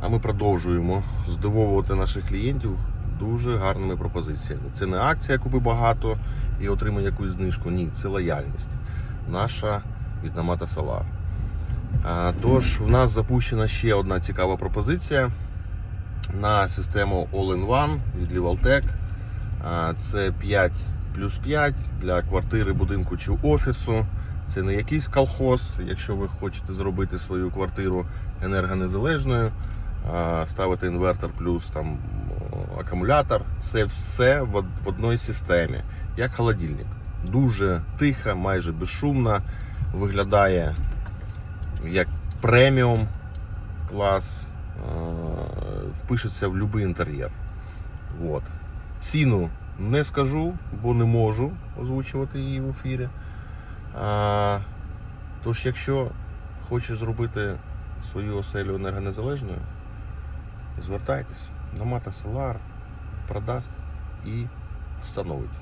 А ми продовжуємо здивовувати наших клієнтів дуже гарними пропозиціями. Це не акція купи багато і отримай якусь знижку. Ні, це лояльність наша від Намата Solar. Тож, в нас запущена ще одна цікава пропозиція на систему All-in-One від Livaltech. Це 5 плюс 5 для квартири, будинку чи офісу. Це не якийсь колхоз, якщо ви хочете зробити свою квартиру енергонезалежною, ставити інвертор плюс там акумулятор. Це все в одній системі, як холодильник. Дуже тиха, майже безшумна, виглядає як преміум клас, впишеться в будь-який інтер'єр. От. Ціну не скажу, бо не можу озвучувати її в ефірі. А, тож, якщо хочеш зробити свою оселю енергонезалежною, звертайтесь. Номата Селар продасть і встановить.